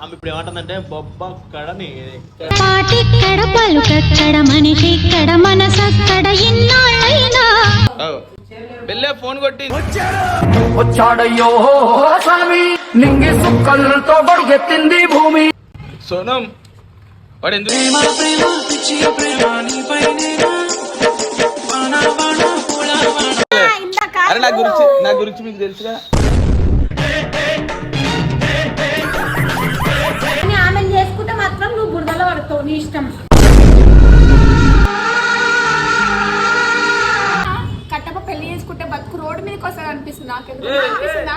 ఆమె ఇప్పుడు ఏమంటుందంటే బొబ్బ కడని పాటిక్కడ పలుకక్కడ మనిషిక్కడ మనసక్కడ ఇన్నాళ్ళైనా బెల్లే ఫోన్ కొట్టి వచ్చాడయ్యో స్వామి. నింగి సుక్కలతో బడిగెత్తింది భూమి. సోనం వాడు ఎందుకు అరే నా గురించి నా గురించి మీకు తెలుసుగా? పడతావు నీ ఇష్టం. కట్టప పెళ్ళి చేసుకుంటే బతుకు రోడ్డు మీదకి వస్తుంది అనిపిస్తుంది నాకు అనిపిస్తుందా?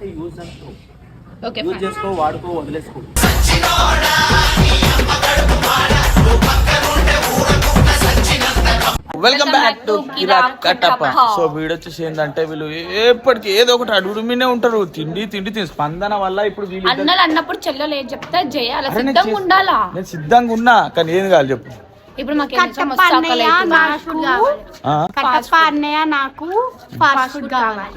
మే యూజ్ చేసుకో వాడుకో వదిలేసుకో. Welcome back to Kirik Kattappa so వీడు వచ్చేసి ఏంటంటే వీళ్ళు ఎప్పటికీ ఏదో ఒకటి అడుగుడు మీనే ఉంటారు. తిండి తిండి తిని స్పందన వల్ల ఇప్పుడు అన్నలు అన్నప్పుడు చెల్లెలు ఏం చెప్తే చేయాలి నేను సిద్ధంగా చేస్తా. ఉండాలా? నేను సిద్ధంగా ఉన్నా కానీ ఏం కాదు చెప్పు. ఇప్పుడు మాకు నాకు ఫాస్ట్ ఫుడ్ కావాలి.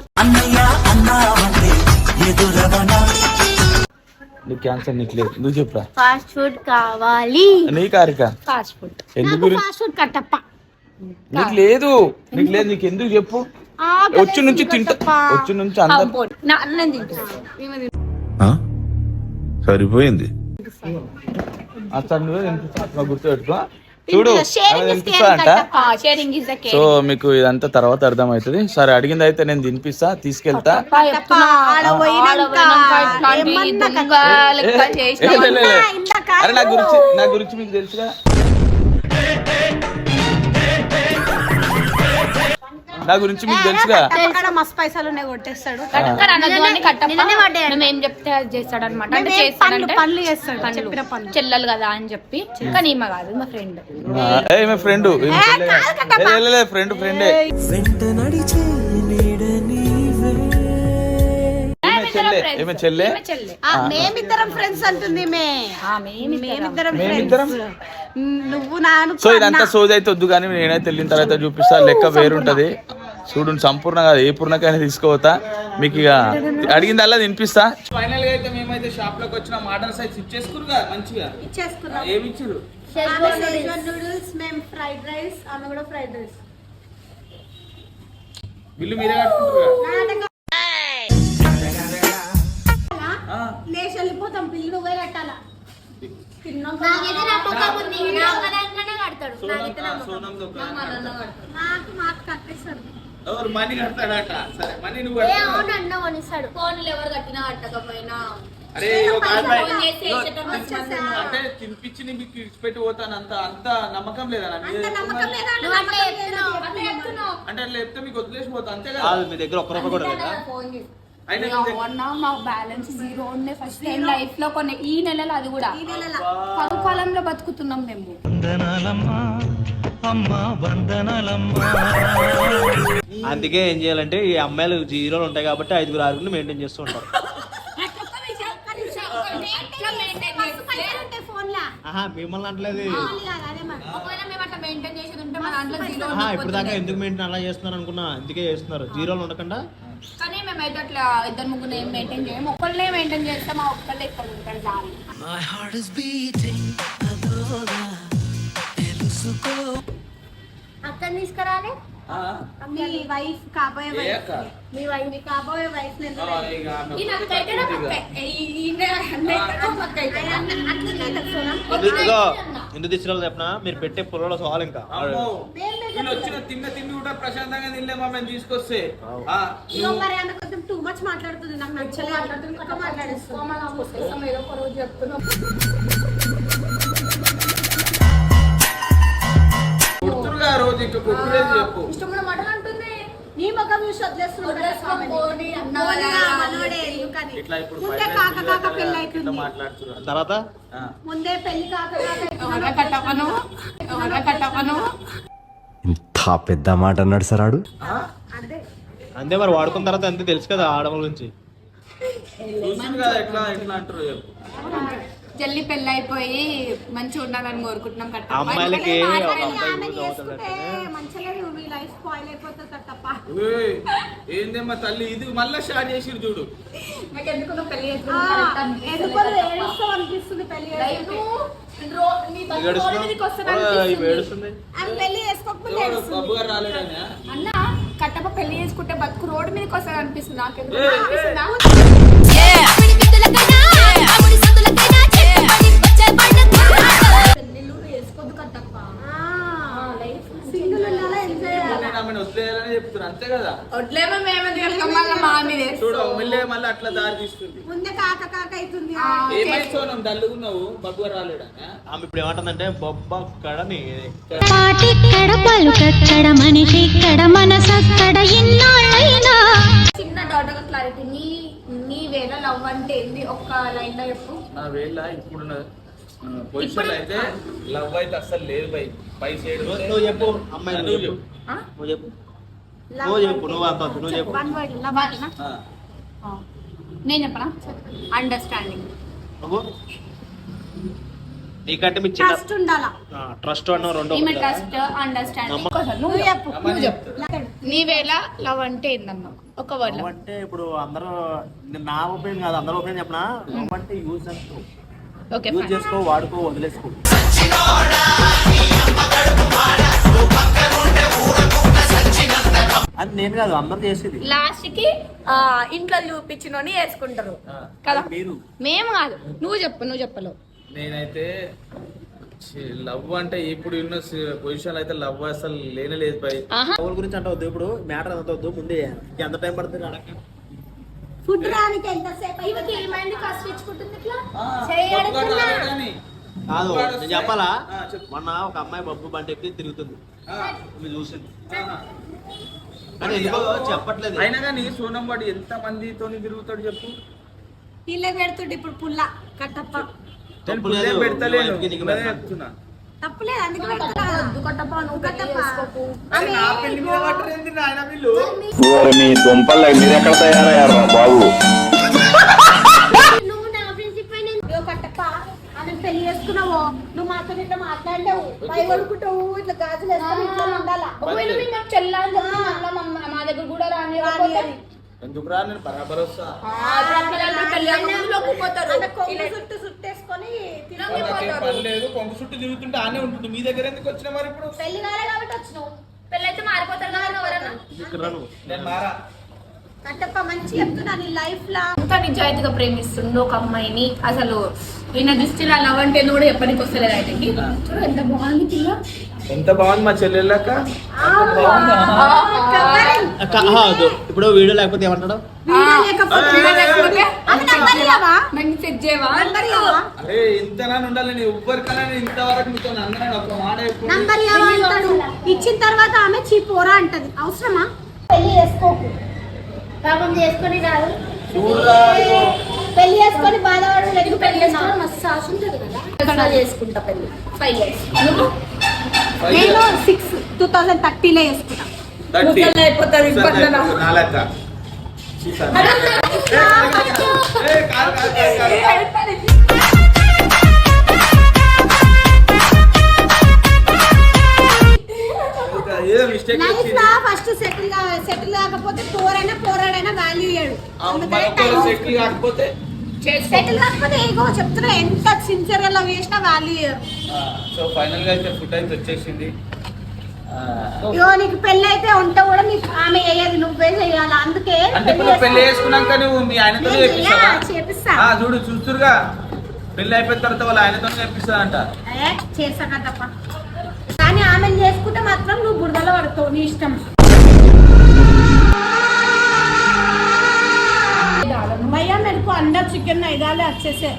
నీకు క్యాన్సర్ నీకు లేదు. నువ్వు చెప్పురా? ఫాస్ట్ ఫుడ్ కావాలి. నీ కారిక. Fast food. ఎందుకు ఫాస్ట్ ఫుడ్ కట్టప్ప. నీకు లేదు. నీకు లేదు. నీకు ఎందుకు చెప్పు? వచ్చి నుంచి తింటా. వచ్చి నుంచి అందరు. సరిపోయింది. నువ్వే అట్లా గుర్తు పెట్టుకో. చూడు అలా తినిపిస్తా అంట. షేరింగ్ ఇస్ ద సో మీకు ఇదంతా తర్వాత అర్థమవుతుంది. సరే అడిగింది అయితే నేను తినిపిస్తా తీసుకెళ్తా. అరే నా గురించి నా గురించి మీకు తెలుసుగా? నా గురించి మీకు తెలుసుగా? మస్తు పైసలు ఉన్నాయి కొట్టేస్తాడు. మేము ఏం చెప్తే అది చేస్తాడు అనమాట అంటే చేస్తాడంటే పనులు- చేస్తాడు, చెప్పిన పనులు. చెల్లెలు కదా అని చెప్పి. కానీ ఈమె కాదు మా ఫ్రెండ్. ఏ ఫ్రెండ్ ఫ్రెండ్. ఫ్రెండే ఈమె చెల్లె ఈమె చెల్లె? చెల్లె? ఆ, మేమిద్దరం ఫ్రెండ్స్ అంటుంది మే. మేమిద్దరం. మేమిద్దరం friends. నువ్వు నాను సో ఇదంతా సోది అయితే వద్దు కానీ నేనైతే వెళ్ళిన తర్వాత చూపిస్తా. లెక్క వేరుంటది. చూడు సంపూర్ణంగా ఏ పూర్ణకైనా తీసుకోవతా మీకు ఇక అడిగిందల్లా తినిపిస్తా. ఫైనల్గా అయితే మేమైతే షాప్లోకి వచ్చిన ఆర్డర్ సైజ్ ఇచ్చేసుకురుగా మంచిగా? ఇచ్చేసుకున్నాం. ఏమి ఇచ్చిరు నూడిల్స్ మేము ఫ్రైడ్ రైస్ ఆమె కూడా ఫ్రైడ్ రైస్ బిల్లు మీరే కట్టుకుంటారు లేచి వెళ్ళిపోతాం పిల్లి నువ్వే కట్టాలా నాకు మాకు ఎవరు మనీ కడతాడట? సరే మనీ నువ్వు. ఫోన్లు ఎవరు కట్టినా కట్టకపోయినా. అరే అంటే తినిపించి నీకు ఇచ్చిపెట్టి పోతాను అంత అంత నమ్మకం లేదా? నా మీద? అంటే అట్లా చెప్తే మీకు వదిలేసి పోతా అంతే కాదు మీ దగ్గర ఒక్క రూపాయి కూడా లేదా? ఫోన్ చేసి బ్యాలెన్స్ జీరో ఉండే ఫస్ట్ టైం లైఫ్లో కొన్ని ఈ నెలలో అది కూడా. కరువు కాలంలో బతుకుతున్నాం మేము. అందుకే ఏం చేయాలంటే ఈ అమ్మాయిలు జీరోలు ఉంటాయి కాబట్టి ఐదుగురు ఆరుగురు మెయింటైన్ చేస్తూ ఉంటారు. ఆహా మిమ్మల్ని అంటలేదు. ఇప్పుడు దాకా ఎందుకు మెయింటైన్ అలా చేస్తున్నారు అనుకున్నా అందుకే చేస్తున్నారు. జీరోలు ఉండకుండా మేమైతే అట్లా ఇద్దరు ముగ్గురు ఏం మెయింటైన్ చేయము. ఒకళ్ళే మెయింటైన్ చేస్తాం ఆ ఒక్కళ్ళే ఇక్కడ ఉంటాడు చాలు అక్కడ తీసుకురాలే మీ వైఫ్ కాబోయే వైఫ్? మీ వైఫ్ మీ కాబోయే వైఫ్ ఎందుకు తీసుకురాలి చెప్పిన? మీరు పెట్టే పొలంలో సవాల్ ఇంకా. వచ్చిన తిన్న తిండి కూడా ప్రశాంతంగా తినలేమా మేము తీసుకొస్తే. ఆ, ఇగో మరి ఆమె కొంచెం టూ మచ్ మాట్లాడుతుంది. నాకు నచ్చలేదు. మాట్లాడుతుంది కోసం ఏదో ఒక రోజు చెప్తున్నాం రోజు ఇంకా చెప్పు. ఇష్టమైన మాటలు అంటుంది. నీ చూసి వదిలేస్తున్నాడు ఇట్లా ఇప్పుడు ముందే కాక కాక ఇట్లా పెళ్ళి ఇట్లా అవుతుంది మాట్లాడుతున్నారు. తర్వాత? ఆ. ముందే పెళ్ళి కాక కాక ఎవరా కట్టపను ఎవరా కట్టపను ఇంత పెద్ద మాట అన్నాడు సార్ ఆడు. అదే అంతే. మరి వాడుకున్న తర్వాత అంతే తెలుసు కదా ఆడవాళ్ళ గురించి. ఎట్లా ఎట్లా అంటారు చెప్పు. జల్లి పెళ్ళి అయిపోయి మంచిగా ఉండాలని కోరుకుంటున్నాం కట్ట అమ్మాయిలకి ఒక అబ్బాయి ఆమె యూజ్ అవుతాడు చేసుకుంటే మంచిగా మీ లైఫ్ స్పాయిల్ అయిపోతుంది తప్ప ఏయ్, ఏందేమ్మా తల్లి? ఇది మళ్ళా స్టార్ట్ చేసిరు చూడు. నాకు ఎందుకు పెళ్ళి ఆ, ఎందుకో ఏడుస్తాం అనిపిస్తుంది పెళ్ళి చేసుకుంటే. ఏడుస్తుంది? ఆమె పెళ్ళి చేసుకోకపోతే ఎవరు? ఏడుస్తుంది. బాబు గారు రాలేదనే అన్న కట్టప పెళ్ళి చేసుకుంటే బతుకు రోడ్డు మీదకి వస్తుంది అనిపిస్తుంది. నాకు ఎందుకు ఏయ్, అనిపిస్తుందా? పెళ్ళిళ్ళు అంతే కదా? వడ్లేమో కనుక మళ్ళీ మా మీద చూడు మళ్ళీ మళ్ళీ అట్లా దారి తీస్తుంది. ముందే కాక కాక అవుతుంది ఏమైంది సోనం డల్లుగున్నావు బాబు గారు రాలేడా ఆమె ఇప్పుడు ఏమంటుందంటే బొబ్బ కడ నీ పాటిక్కడ పలుకక్కడ మనిషిక్కడ మనసక్కడ ఇన్నాళ్ళైనా చిన్న డౌట్ ఒక క్లారిటీ నీ నీ వేళ లవ్ అంటే ఏంది? ఒక్క లైన్లో చెప్పు. నా వేళ ఇప్పుడున్న పొజిషన్ అయితే లవ్ అయితే అస్సలు లేదు బై. పై సైడ్ నువ్వు చెప్పు అమ్మాయి నువ్వు చెప్పు? నువ్వు చెప్పు. నువ్వు చెప్పు నువ్వు అంత వద్దు, నువ్వు చెప్పు. వన్ వర్డ్ లవ్ అంటనా నేను చెప్పనా? అండర్స్టాండింగ్ నువ్వు నీకంటే మీ చిన్న ట్రస్ట్ ఉండాలా? ట్రస్ట్ అన్న రెండు ఈమె ట్రస్ట్ అండర్స్టాండింగ్ నువ్వు నువ్వు చెప్పు. నువ్వు చెప్పు. నీ వేళ లవ్ అంటే ఏందమ్మా? ఒక వర్డ్ లవ్ అంటే ఇప్పుడు అందరూ నా ఒపీనియన్ కాదు అందరూ ఒపీనియన్ చెప్పిన? లవ్ అంటే యూజ్ చేసుకో ఓకే యూజ్ చేసుకో వాడుకో వదిలేసుకో. అది నేను కాదు అందరూ చేసేది. లాస్ట్కి ఆ, ఇంట్లో చూపించినోని వేసుకుంటారు. కదా? మీరు. మేము కాదు. నువ్వు చెప్పు నువ్వు చెప్పలేవు నేనైతే లవ్ అంటే ఇప్పుడు ఉన్న పొజిషన్ అయితే లవ్ అసలు లేనే లేదు పై. ఆహా. ఎవరి గురించి అంటే వద్దు ఇప్పుడు మ్యాటర్ అంత వద్దు ముందే ఎంత టైం పడుతుంది అడగ ఫుడ్ రానికి ఎంతసేపు ఈమెకి ఏమైంది? కష్టం ఇచ్చుకుంటుంది ఇట్లా? కాదు నేను చెప్పాలా. మొన్న ఒక అమ్మాయి బొబ్బు బండి ఎక్కి తిరుగుతుంది. మీరు చూసింది. చెప్పట్లేదు. అయినా కానీ సోనం వాడు ఎంత మందితో తిరుగుతాడు చెప్పు. ఇల్లే పెడుతుండే ఇప్పుడు పుల్ల కట్టప్ప. నేను తప్పు పుల్లే లేదు. పెడతలేను. నువ్వు నీకు ఉన్నదే పెడతా. చెప్తున్నా పెళ్ళి చేసుకున్నావో? నువ్వు మాతో ఇట్లా మాట్లాడావు పై కొడుకుంటావు ఇట్లా గాజులు వేసుకొని ఇట్లా ఉండాలా? ఒకవేళ మీ దగ్గర కూడా రానివ్వకపోతే ఎందుకు రా నేను బరాబర్ వస్తా కొంగు చుట్టూ చుట్టేసుకొని తిరిగి నాకేం పని లేదు. కొంగు చుట్టూ తిరుగుతుంటే ఆనే ఉంటుంది. మీ దగ్గర ఎందుకు వచ్చిన మరి ఇప్పుడు? పెళ్ళి కాలే కాబట్టి వచ్చినావు. పెళ్ళి అయితే మారిపోతారు కదా ఎవరన్నా? నేను మారా. కట్టప్ప మంచి చెప్తున్నా నీ లైఫ్ లా. ఎంత నిజాయితీగా ప్రేమిస్తుండో ఒక అమ్మాయిని. అసలు ఈయన దృష్టిలో లవ్ అంటే ఏందో కూడా ఎప్పటికి వస్తలేదు ఆయనకి. చూడు ఎంత బాగుంది పిల్ల. ఎంత బాగుంది మా చెల్లెళ్ళక అక్క, ఆహా, వద్దు. ఇప్పుడు వీడియో లేకపోతే ఏమంటాడు? సెట్ చేయవా? అరే ఉండాలి నేను ఎవ్వరికైనా నేను ఇంతవరకు మీతో ఒక మాట ఎప్పుడు నంబర్ ఇచ్చిన తర్వాత ఆమె చీ పోరా అంటది. అవసరమా? పెళ్ళి చేసుకోకు. పాపం చేసుకొని ఇగో. పెళ్ళి చేసుకొని బాధపడు లేదు. పెళ్ళి చేసుకోవడం మస్తు ఆశ ఉంటుంది కదా. చేసుకుంటా పెళ్ళి. ఫైవ్ ఇయర్స్ నేను. సిక్స్ టూ థౌసండ్ థర్టీలో. ముసలి అయిపోతారు నా. ఏదో మిస్టేక్ లైఫ్ వచ్చింది. లా ఫస్ట్ సెటిల్ సెటిల్ కాకపోతే పోరైనా పోరాడైనా వాల్యూ ఇయ్యాడు. సెటిల్ కాకపోతే సెటిల్ కాకపోతే ఏగో చెప్తున్నా ఎంత సిన్సియర్గా లవ్ చేసినా వాల్యూ ఇయ్యరు. సో ఫైనల్గా అయితే ఫుడ్ అయితే వచ్చేసింది. ఇగో నీకు పెళ్ళి అయితే ఉంటే కూడా నీకు ఆమె వేయదు నువ్వే చేయాలి అందుకే అంటే పెళ్ళి చేసుకున్నాక నువ్వు మీ ఆయనతో చేపిస్తా. చూడు చూస్తురుగా. పెళ్ళి అయిపోయిన తర్వాత వాళ్ళ ఆయనతో చేపిస్తాదంట. ఏ, చేస్తా కదప్ప కానీ ఆమెను చేసుకుంటే మాత్రం నువ్వు బురదలో పడతావు నీ ఇష్టం. భయ్యా మెరుపు అండా చికెన్ ఐదాలే వచ్చేసే.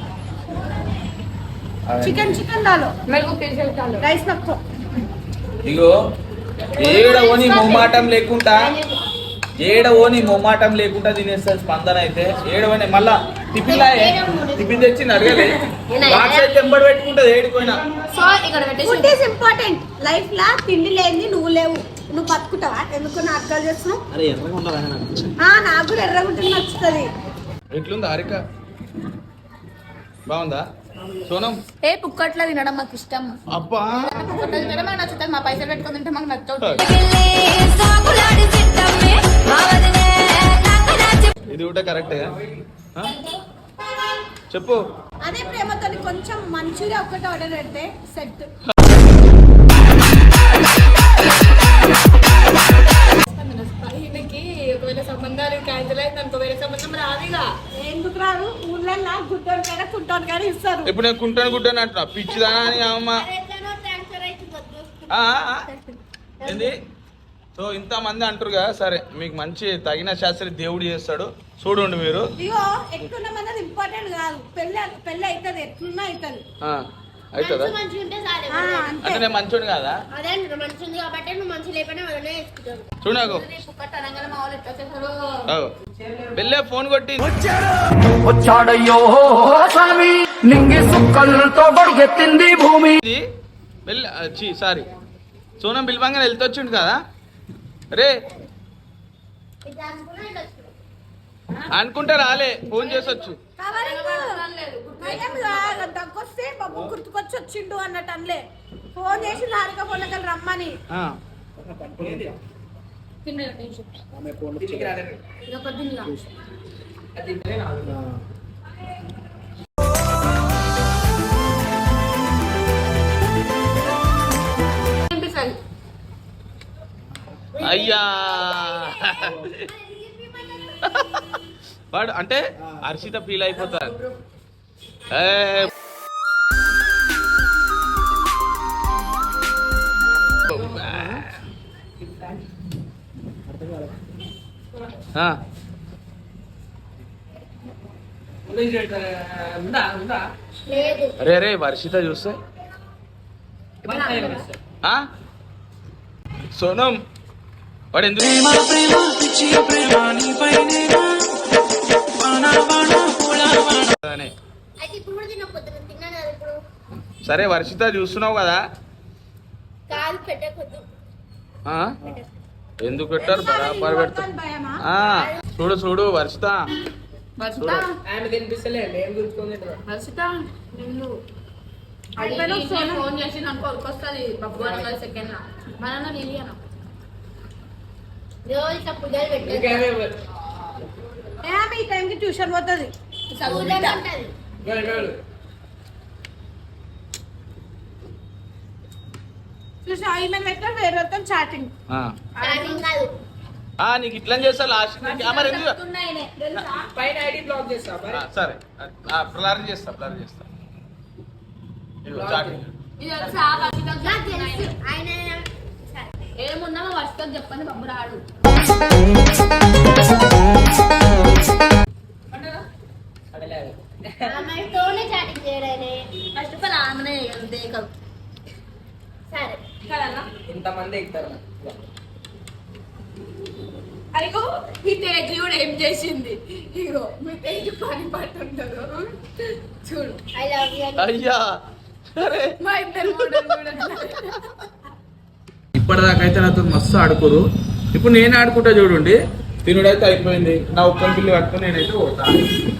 చికెన్ చికెన్ దాలో. రైస్ నక్కో. ఇగో ఏడ ఓని మొమ్మాటం లేకుండా ఏడ ఓని మొమ్మాటం లేకుండా తినేస్తుంది స్పందన అయితే. ఏడవని మళ్ళా టిఫిన్ టిఫిన్ తెచ్చింది అడగలే. పెట్టుకుంటది ఏడిపోయినా సో ఇక్కడ పెట్టేసి ఫుడ్ ఈస్ ఇంపార్టెంట్ లైఫ్ లా తిండి లేని నువ్వు లేవు. నువ్వు బతుకుతావా? ఎందుకు నాటకాలు చేస్తున్నావు? అరే ఎర్రగా నాకు ఆ, నాకు కూడా ఎర్రగుంటుంది నచ్చుతుంది. ఎట్లుంది హారిక? బాగుందా? సోనం? ఏ పుక్కట్ల తినడం మాకు ఇష్టం. అబ్బా! పుక్కట్ల తినడం మాకు నచ్చుతుంది. మా పైసలు పెట్టుకొని తింటే మాకు నచ్చవు. ఇది కూడా కరెక్టే? చెప్పు. అదే ప్రేమతో కొంచెం మంచూరియా ఒక్కటి ఆర్డర్ పెడితే సెట్. ఒకవేళ సంబంధాలు క్యాన్సిల్ అయింది అనుకో వేరే సంబంధం రాదుగా. ఎందుకు రాదు? ఊళ్ళల్లో గుడ్డోనికైనా కుంటోనికైనా ఇస్తారు. ఇప్పుడు నేను కుంటాను గుడ్డాను అంటున్నా. పిచ్చిదానా అని అమ్మ. ఏంది? సో ఇంతమంది అంటారు కదా సరే మీకు మంచి తగిన శాస్త్రి దేవుడు చేస్తాడు. చూడండి మీరు. ఇంపార్టెంట్ కాదు. పెళ్ళి అవుతుంది ఎట్లున్నా అవుతుంది అవుతుందా అంటే అంతే. నేను మంచోడు కదా? చూడకు వాళ్ళు ఫోన్ కొట్టి వచ్చాడయ్యో స్వామి. నింగి సుక్కలతో బడిగెత్తింది భూమి. సారీ. సోనం పిలవంగా వెళ్తొచ్చిండు కదా? రే. అనుకుంటే రాలే ఫోన్ చేసొచ్చు. దగ్గొస్తే బాబు గుర్తుకొచ్చి వచ్చిండు అన్నట్టు అనలే. ఫోన్ చేసి హారిక పొన్నకలు రమ్మని. ఆ. అయ్యా. వాడు అంటే హర్షిత ఫీల్ అయిపోతారు. అరే అరే వర్షిత చూస్తే? సోనం. వాడు ఎందుకు సరే వర్షిత చూస్తున్నావు కదా? ఎందుకు పెట్టారు? బరాబర్ ఆ, చూడు చూడు వర్షిత. ఫోన్ చేసి నాకు కొనుక్కొస్తుంది బబ్బు అని సెకండ్ లా మన నీలి అన్న రోజు ఇట్లా పుల్లలు పెట్టేది ఏ ఆమె ఈ టైంకి ట్యూషన్ పోతుంది. చూసి పెట్టారు వేరే చాటింగ్. ఆ. స్టార్టింగ్ కాదు. ఆ, నీకు ఇట్లా చేస్తా లాస్ట్ మరి తెలుసా? ఆ, సరే. బ్లర్ చేస్తా బ్లర్ చేస్తా. చాటింగ్. ఏమున్నా వర్షిత చెప్పండి బబ్బు రాడు. ఆమెతోనే చాటింగ్ చేయడానే ఫస్ట్ ఆఫ్ ఆల్ ఆమెనే దేకరు సరే కదా అయ్యో. ఈ తేజ్ కూడా ఏం చేసింది ఇగో మీ తేజ్ పని పట్టుంటారు చూడు ఐ లవ్ యూ అయ్యా మా ఇద్దరు ఇప్పటిదాకైతే నాతో మస్తు ఆడుకోరు. ఇప్పుడు నేను ఆడుకుంటా చూడండి. తినుడైతే అయిపోయింది. నా ఒక్కరి పిల్లి పట్టుకుని నేనైతే పోతా.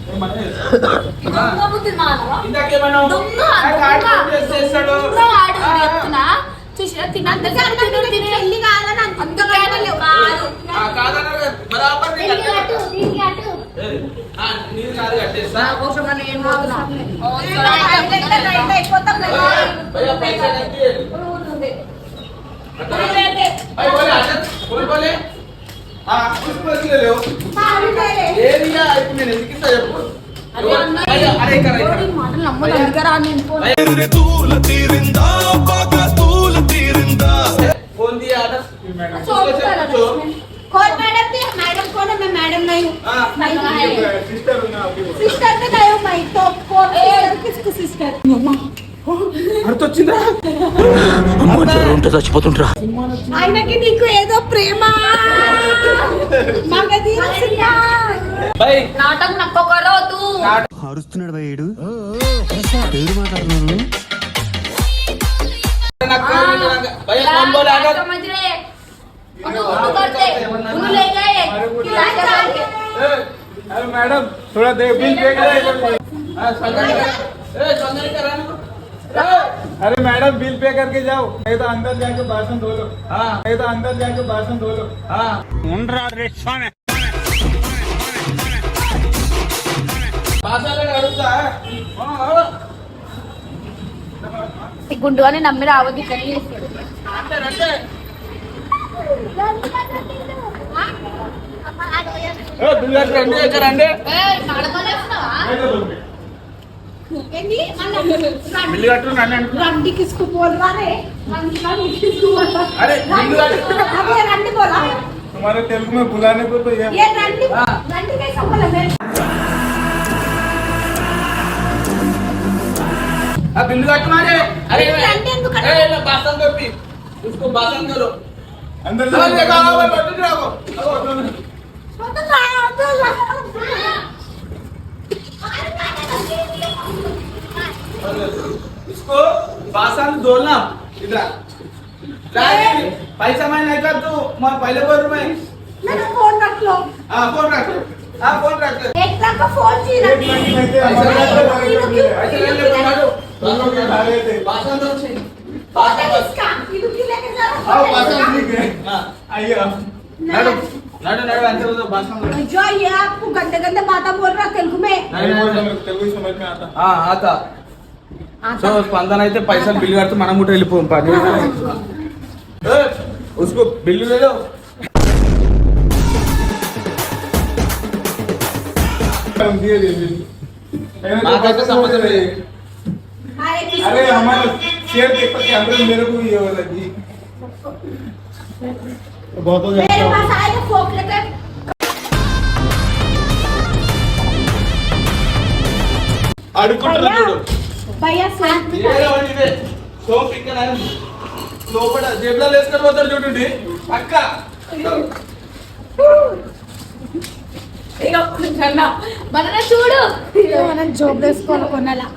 ఏమన్నా చేస్తా. దొంగ బుద్ధి మానవా? ఇందాకేమన్నా దొంగ, నాకు దొంగ. ఆడుకుంటూ చేసేస్తాడు. దొంగ ఆడు ఆ, చెప్తున్నా. చూసినా తినంత తిను తిను. పెళ్ళి కాదని అందుకే లేవు కాదు. ఆ, కాదన్నారు కదా, బరాబర్ నేను కట్టేస్తా. ఏది? ఆ, నీది కాదు కట్టేస్తా. కోసం అని ఏం పోతున్నా అయిపోతాం భయ్యా, పైసలు ఎంత ఇయ్యాలి? అట్లా ఖర్చులే లేవు ఏది ఇక ఇప్పుడు నేను ఎందుకు ఇస్తా చెప్పు అరే, అరే, ఇక్కడ, ఇక్కడ. మాటలు నమ్మదు అందుకే రా నేను ఫోన్ ఫోన్ తీయ ఆర్డర్ చూపుతారా कौन मैडम थी मैडम कौन है मैं मैडम नहीं हूँ सिस्टर हूँ ना आपकी वो। सिस्टर तो नहीं हूँ मैं तो कौन सिस्टर किसको सिस्टर అర్థొచ్చిందా ఆయనకి నీకు ఏదో ప్రేమ మగది బై నాటకం నక్కొకరో తూ అరుస్తున్నాడు భయ్యుడు ఎవరు మాట్లాడుతున్నాను నాకు భయ ఫోన్ బోల్ ఆర్డర్ समझ रहे उन्हें उन्हें करते उन्हें ले गए खिलाते करके अरे मैडम थोड़ा दे बिल पे करें ఏ సందరి కరా अरे मैडम बिल पे करके जाओ नहीं तो अंदर जाके बासन धो लो हाँ। नहीं तो अंदर जाके बासन धो लो భాషాలను అడుగుతా ఈ గుండుగానే నమ్మి రావద్దు ఇక్కడ చేస్తాడు అంటే అంటే ఏ బిల్లు రండి ఇక్కడ రండి बिल्ली काटू नाने रंडी किसको बोल रहा रे रंडी का किसको बोल रहा अरे बिल्ली काटू अबे रंडी बोला। तुम्हारे तेलुगु में बुलाने को तो ये ये रंडी रंडी कैसा बोला मेरे अब बिल्ली काटू मारे अरे रंडी इनको काटो अरे बासन दो पी उसको बासन करो। अंदर चलो देखो आओ भाई बटन रखो बटन रखो बटन रखो इसको बासन दोलना। इधर। राज पैसा मैं नहीं कर तू। मैं पहले बोल रहा हूँ। मैं फ़ोन रख लो। हाँ फ़ोन रख लो। हाँ फ़ोन रख लो। एक लाख का फ़ोन जी रख पैसा ले। ले मारो? दोनों के भागे थे। पासन दो छे पासन इसका इधर की लेके जा हाँ? हाँ, पासन ठीक है। हाँ। आइए मैडम नडो नडो ऐसे बोलो भाषा में जो ये आपको गंदे गंदे बातें बोल रहा तेलुगु में। नहीं बोल रहा तेलुगु समझ में आता। हाँ आता। సో స్పందన అయితే పైసలు బిల్లు కడితే మనం కూడా వెళ్ళిపోం పని ఏ, ఉస్కో బిల్లు లేదు हम दिए दे बिल मैंने तो నాకైతే बासन సంబంధం बोले। లేదు अरे किसको अरे हमारा शेयर पेपर के अंदर मेरे को ये वाला जी बहुत हो मेरे जाता पास आएगा फोक लेकर అడుక్కుంటారు భయ్యా సోప్ సోప్ ఇంకా లోపల జేబులో వేసుకొని పోతారు చూడండి. అక్క. మన చూడు. మనం జోబ్ వేసుకోవాలి కొనాలా